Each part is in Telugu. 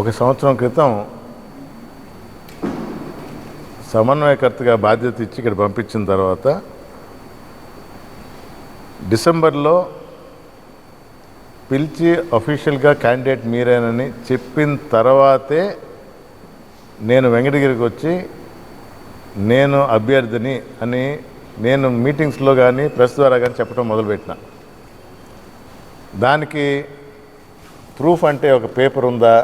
ఒక సంవత్సరం క్రితం సమన్వయకర్తగా బాధ్యత ఇచ్చి ఇక్కడ పంపించిన తర్వాత డిసెంబర్లో పిలిచి అఫీషియల్గా క్యాండిడేట్ మీరేనని చెప్పిన తర్వాతే నేను వెంకటగిరికి వచ్చి నేను అభ్యర్థిని అని నేను మీటింగ్స్లో కానీ ప్రెస్ ద్వారా కానీ చెప్పడం మొదలుపెట్టిన. దానికి ప్రూఫ్ అంటే ఒక పేపర్ ఉందా?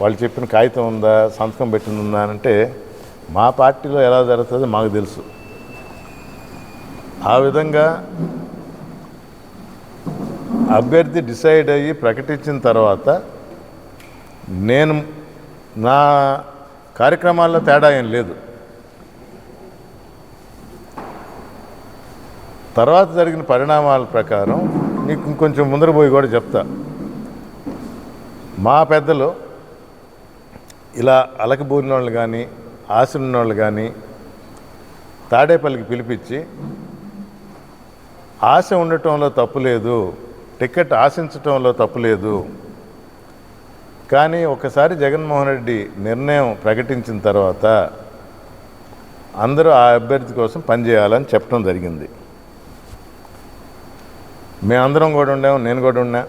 వాళ్ళు చెప్పిన కాగితం ఉందా సంతకం పెట్టింది ఉందా అని అంటే మా పార్టీలో ఎలా జరుగుతుందో మాకు తెలుసు. ఆ విధంగా అభ్యర్థి డిసైడ్ అయ్యి ప్రకటించిన తర్వాత నేను నా కార్యక్రమాల్లో తేడా ఏం లేదు. తర్వాత జరిగిన పరిణామాల ప్రకారం నీకు ఇంకొంచెం ముందర పోయి కూడా చెప్తా. మా పెద్దలు ఇలా అలకబూరిన వాళ్ళు కానీ ఆశలున్న వాళ్ళు కానీ తాడేపల్లికి పిలిపించి ఆశ ఉండటంలో తప్పు లేదు టికెట్ ఆశించటంలో తప్పు లేదు. కానీ ఒకసారి జగన్మోహన్ రెడ్డి నిర్ణయం ప్రకటించిన తర్వాత అందరూ ఆ అభ్యర్థి కోసం పనిచేయాలని చెప్పడం జరిగింది. మేమందరం కూడా ఉండాము నేను కూడా ఉన్నా.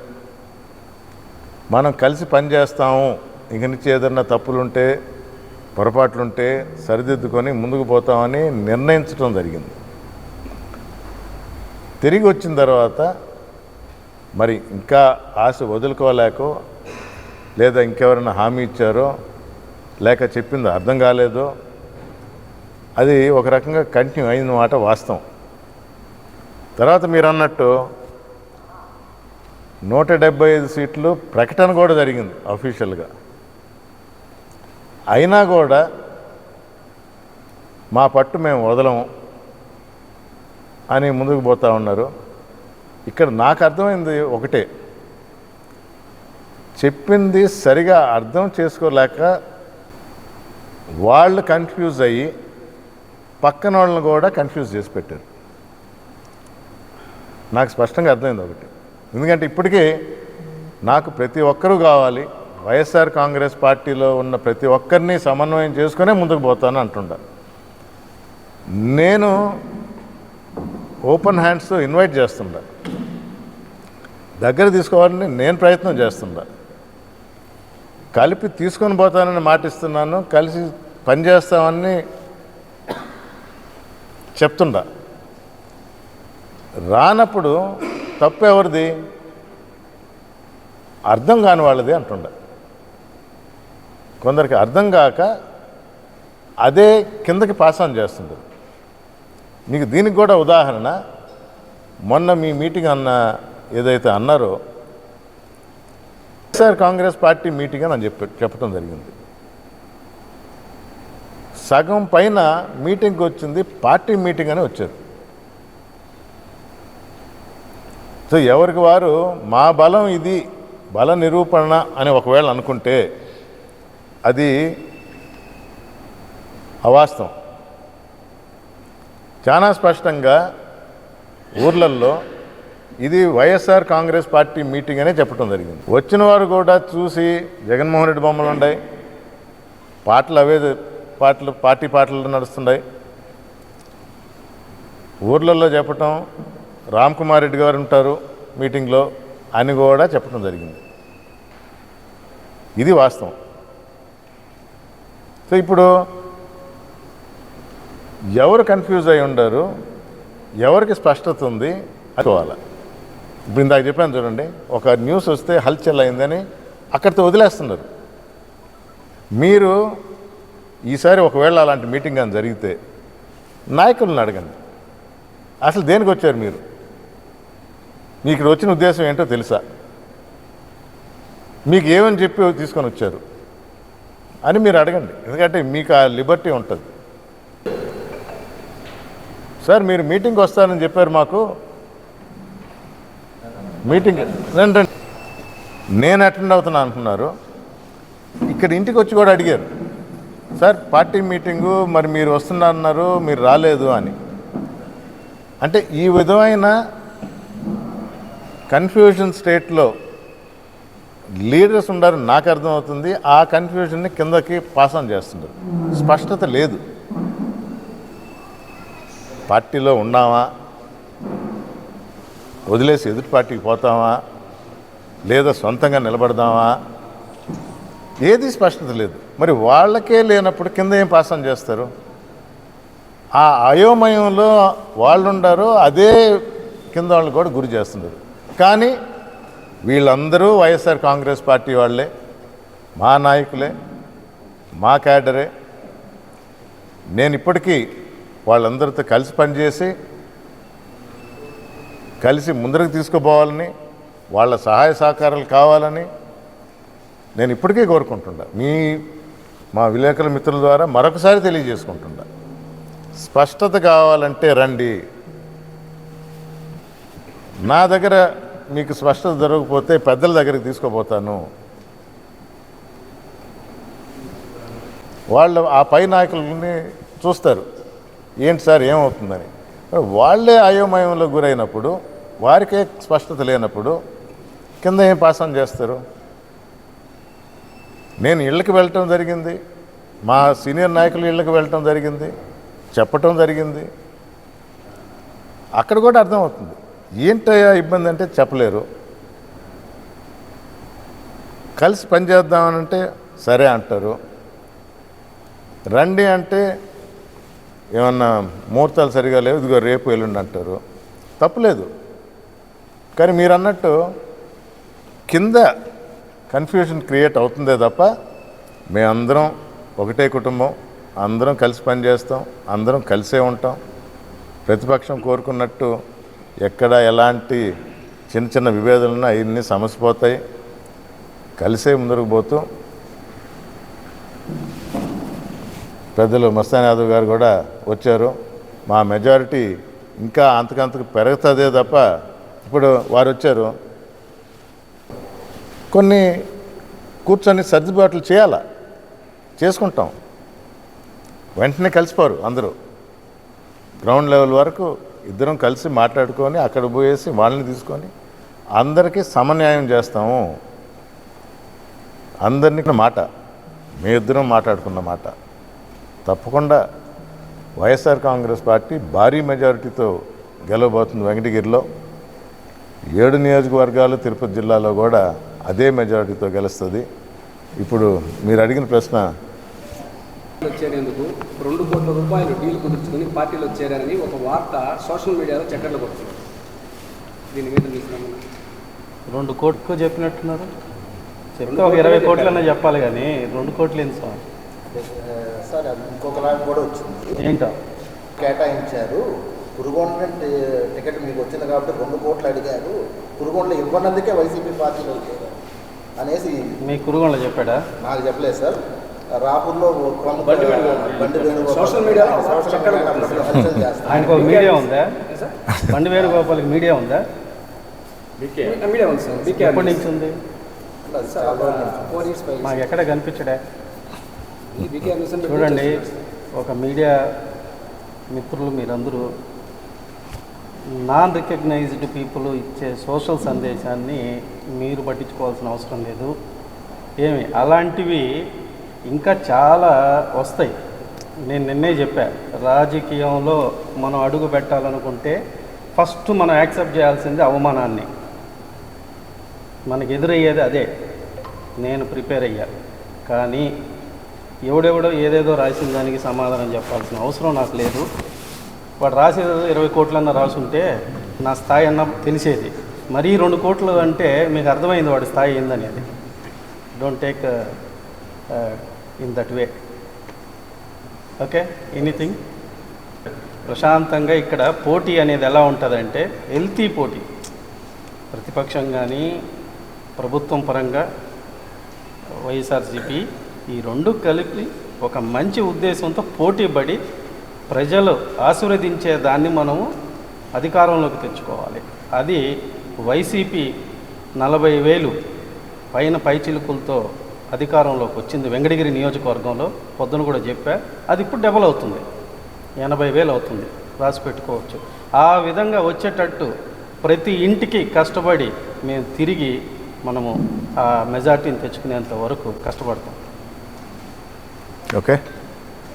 మనం కలిసి పనిచేస్తాము ఇంక నుంచి ఏదన్నా తప్పులుంటే పొరపాట్లుంటే సరిదిద్దుకొని ముందుకు పోతామని నిర్ణయించడం జరిగింది. తిరిగి వచ్చిన తర్వాత మరి ఇంకా ఆశ వదులుకోలేకో లేదా ఇంకెవరైనా హామీ ఇచ్చారో లేక చెప్పింది అర్థం కాలేదో అది ఒక రకంగా కంటిన్యూ అయిన మాట వాస్తవం. తర్వాత మీరు అన్నట్టు నూట డెబ్బై ఐదు సీట్లు ప్రకటన కూడా జరిగింది అఫీషియల్గా అయినా కూడా మా పట్టు మేము వదలము అని ముందుకు పోతా ఉన్నారు. ఇక్కడ నాకు అర్థమైంది ఒకటే. చెప్పింది సరిగా అర్థం చేసుకోలేక వాళ్ళు కన్ఫ్యూజ్ అయ్యి పక్కన వాళ్ళని కూడా కన్ఫ్యూజ్ చేసి పెట్టారు. నాకు స్పష్టంగా అర్థమైంది ఒకటి. ఎందుకంటే ఇప్పటికీ నాకు ప్రతి ఒక్కరూ కావాలి. వైఎస్ఆర్ కాంగ్రెస్ పార్టీలో ఉన్న ప్రతి ఒక్కరిని సమన్వయం చేసుకునే ముందుకు పోతాను అంటుండా నేను ఓపెన్ హ్యాండ్స్ ఇన్వైట్ చేస్తుండా. దగ్గర తీసుకోవాలని నేను ప్రయత్నం చేస్తుండా. కలిపి తీసుకొని పోతానని మాటిస్తున్నాను కలిసి పనిచేస్తామని చెప్తుండా. రానప్పుడు తప్పు ఎవరిది? అర్థం కాని వాళ్ళది అంటుండ. కొందరికి అర్థం కాక అదే కిందకి పాస్ ఆన్ మీకు దీనికి కూడా ఉదాహరణ మొన్న మీ మీటింగ్ అన్న ఏదైతే అన్నారో వైఎస్ఆర్ కాంగ్రెస్ పార్టీ మీటింగ్ అని చెప్ప చెప్పడం జరిగింది. సగం పైన మీటింగ్కి వచ్చింది పార్టీ మీటింగ్ అని వచ్చారు. సో ఎవరికి వారు మా బలం ఇది బల నిరూపణ అని ఒకవేళ అనుకుంటే అది అవాస్తవం. చాలా స్పష్టంగా ఊర్లల్లో ఇది వైఎస్ఆర్ కాంగ్రెస్ పార్టీ మీటింగ్ అనే చెప్పడం జరిగింది. వచ్చిన వారు కూడా చూసి జగన్మోహన్ రెడ్డి బొమ్మలు ఉన్నాయి పాటలు అవే పాటలు పార్టీ పాటలు నడుస్తున్నాయి. ఊర్లలో చెప్పటం రామ్ కుమార్ రెడ్డి గారు ఉంటారు మీటింగ్లో అని కూడా చెప్పడం జరిగింది. ఇది వాస్తవం. సో ఇప్పుడు ఎవరు కన్ఫ్యూజ్ అయి ఉండరు ఎవరికి స్పష్టత ఉంది అనుకోవాలి ఇప్పుడు ఇందాక చెప్పాను చూడండి ఒక న్యూస్ వస్తే హల్చల్ అయిందని అక్కడితో వదిలేస్తున్నారు. మీరు ఈసారి ఒకవేళ అలాంటి మీటింగ్ అని జరిగితే నాయకులను అడగండి. అసలు దేనికి వచ్చారు మీరు? మీకు ఇక్కడ వచ్చిన ఉద్దేశం ఏంటో తెలుసా? మీకు ఏమని చెప్పి తీసుకొని వచ్చారు? అని మీరు అడగండి. ఎందుకంటే మీకు ఆ లిబర్టీ ఉంటుంది. సార్ మీరు మీటింగ్కి వస్తారని చెప్పారు మాకు. మీటింగ్ రండి రండి. నేను అటెండ్ అవుతున్నా అంటున్నారు. ఇక్కడ ఇంటికి వచ్చి కూడా అడిగారు. సార్ పార్టీ మీటింగు మరి మీరు వస్తున్నారన్నారు మీరు రాలేదు అని. అంటే ఈ విధమైన కన్ఫ్యూజన్ స్టేట్లో లీడర్స్ ఉండాలని నాకు అర్థమవుతుంది. ఆ కన్ఫ్యూజన్ని కిందకి పాస్ ఆన్ చేస్తున్నారు. స్పష్టత లేదు. పార్టీలో ఉన్నామా? వదిలేసి ఎదుటి పార్టీకి పోతామా? లేదా సొంతంగా నిలబడదామా? ఏది స్పష్టత లేదు. మరి వాళ్ళకే లేనప్పుడు కింద ఏం పాస్ ఆన్ చేస్తారు? ఆ అయోమయంలో వాళ్ళు ఉండారో అదే కింద వాళ్ళని కూడా గురి చేస్తున్నారు. కానీ వీళ్ళందరూ వైఎస్ఆర్ కాంగ్రెస్ పార్టీ వాళ్ళే మా నాయకులే మా క్యాడరే. నేను ఇప్పటికీ వాళ్ళందరితో కలిసి పనిచేసి కలిసి ముందరకు తీసుకుపోవాలని వాళ్ళ సహాయ సహకారాలు కావాలని నేను ఇప్పటికే కోరుకుంటుండా మీ మా విలేకరుల మిత్రుల ద్వారా మరొకసారి తెలియజేసుకుంటుండా స్పష్టత కావాలంటే రండి. నా దగ్గర మీకు స్పష్టత దొరకకపోతే పెద్దల దగ్గరికి తీసుకుపోతాను వాళ్ళు ఆ పై నాయకులని చూస్తారు. ఏంటి సార్ ఏమవుతుందని. వాళ్ళే అయోమయంలో గురైనప్పుడు వారికే స్పష్టత లేనప్పుడు కింద ఏం పాసం చేస్తారు? నేను ఇళ్ళకి వెళ్ళటం జరిగింది. మా సీనియర్ నాయకులు ఇళ్ళకి వెళ్ళటం జరిగింది. చెప్పటం జరిగింది. అక్కడ కూడా అర్థమవుతుంది. ఏంటయ్యా ఇబ్బంది అంటే చెప్పలేరు. కలిసి పనిచేద్దామనంటే సరే అంటారు. రండి అంటే ఏమన్నా ముహూర్తాలు సరిగా లేవు ఇదిగో రేపు ఎల్లుండి అంటారు. తప్పులేదు. కానీ మీరు అన్నట్టు కింద కన్ఫ్యూజన్ క్రియేట్ అవుతుందే తప్ప మేమందరం ఒకటే కుటుంబం అందరం కలిసి పనిచేస్తాం అందరం కలిసే ఉంటాం. ప్రతిపక్షం కోరుకున్నట్టు ఎక్కడ ఎలాంటి చిన్న చిన్న విభేదాలున్నా అవన్నీ సమసిపోతాయి. కలిసే ముందుకు పోతూ పెద్దలు మస్తాన్ యాదవ్ గారు కూడా వచ్చారు. మా మెజారిటీ ఇంకా అంతకంతకు పెరుగుతుందే తప్ప ఇప్పుడు వారు వచ్చారు. కొన్ని కూర్చొని సర్దుబాట్లు చేయాలా? చేసుకుంటాం. వెంటనే కలిసిపోరు అందరూ. గ్రౌండ్ లెవెల్ వరకు ఇద్దరం కలిసి మాట్లాడుకొని అక్కడ పోయేసి వాళ్ళని తీసుకొని అందరికీ సమన్యాయం చేస్తాము. అందరినీ మాట మీ ఇద్దరం మాట్లాడుకున్న మాట. తప్పకుండా వైఎస్ఆర్ కాంగ్రెస్ పార్టీ భారీ మెజారిటీతో గెలవబోతుంది వెంకటగిరిలో. ఏడు నియోజకవర్గాలు తిరుపతి జిల్లాలో కూడా అదే మెజారిటీతో గెలుస్తుంది. ఇప్పుడు మీరు అడిగిన ప్రశ్న చేరేందుకు రెండు కోట్ల రూపాయలు డీల్ కుదుర్చుకుని పార్టీలో చేరారని ఒక వార్త సోషల్ మీడియాలో చక్కర్లు కొడుతుంది. దీని మీద? రెండు కోట్లు చెప్పినట్టున్నారు? చెప్తే ఒక ఇరవై కోట్లన్నా చెప్పాలి కానీ రెండు కోట్లు ఏంటి సార్? సార్ అది ఇంకొకలాగా కూడా వచ్చింది. ఏంటో? కేటాయించారు. పురుగోండ టికెట్ మీకు వచ్చింది కాబట్టి రెండు కోట్లు అడిగారు. పురుగోండలో ఇవ్వనందుకే వైసీపీ పార్టీలో అనేసి మీ కురుగోళ్ళు చెప్పాడా? నాకు చెప్పలేదు సార్. రాపూర్లో సోషల్ చేస్తారు. ఆయనకు ఒక మీడియా ఉందా? బండి వేణుగోపాల్కి మీడియా ఉందా? మీడియా. ఉంది సార్. ఎప్పటి నుంచి ఉంది? మాకు ఎక్కడ కనిపించడా? చూడండి ఒక మీడియా మిత్రులు మీరందరూ నాన్ రికగ్నైజ్డ్ పీపుల్ ఇచ్చే సోషల్ సందేశాన్ని మీరు పట్టించుకోవాల్సిన అవసరం లేదు. ఏమి? అలాంటివి ఇంకా చాలా వస్తాయి. నేను నిన్నే చెప్పా రాజకీయంలో మనం అడుగు పెట్టాలనుకుంటే ఫస్ట్ మనం యాక్సెప్ట్ చేయాల్సింది అవమానాన్ని. మనకి ఎదురయ్యేది అదే. నేను ప్రిపేర్ అయ్యా. కానీ ఎవడెవడో ఏదేదో రాసిన దానికి సమాధానం చెప్పాల్సిన అవసరం నాకు లేదు. వాడు రాసేది ఇరవై కోట్లన్నా రాసుంటే నా స్థాయి అన్న తెలిసేది. మరీ రెండు కోట్లు అంటే మీకు అర్థమైంది వాడి స్థాయి ఏందనేది. Don't take in that way okay anything ప్రశాంతంగా ఇక్కడ పోటీ అనేది ఎలా ఉంటుందంటే హెల్తీ పోటీ. ప్రతిపక్షం కానీ ప్రభుత్వం పరంగా వైఎస్ఆర్సీపీ ఈ రెండు కలిపి ఒక మంచి ఉద్దేశంతో పోటీ పడి ప్రజలు ఆశీర్వదించే దాన్ని మనము అధికారంలోకి తెచ్చుకోవాలి. అది వైసీపీ నలభై వేలు పైన పైచిలుకులతో అధికారంలోకి వచ్చింది. వెంకటగిరి నియోజకవర్గంలో పొద్దున కూడా చెప్పా అది ఇప్పుడు డబల్ అవుతుంది. ఎనభై వేలు అవుతుంది. రాసి పెట్టుకోవచ్చు. ఆ విధంగా వచ్చేటట్టు ప్రతి ఇంటికి కష్టపడి మేము తిరిగి మనము ఆ మెజార్టీని తెచ్చుకునేంత వరకు కష్టపడతాం. ఓకే.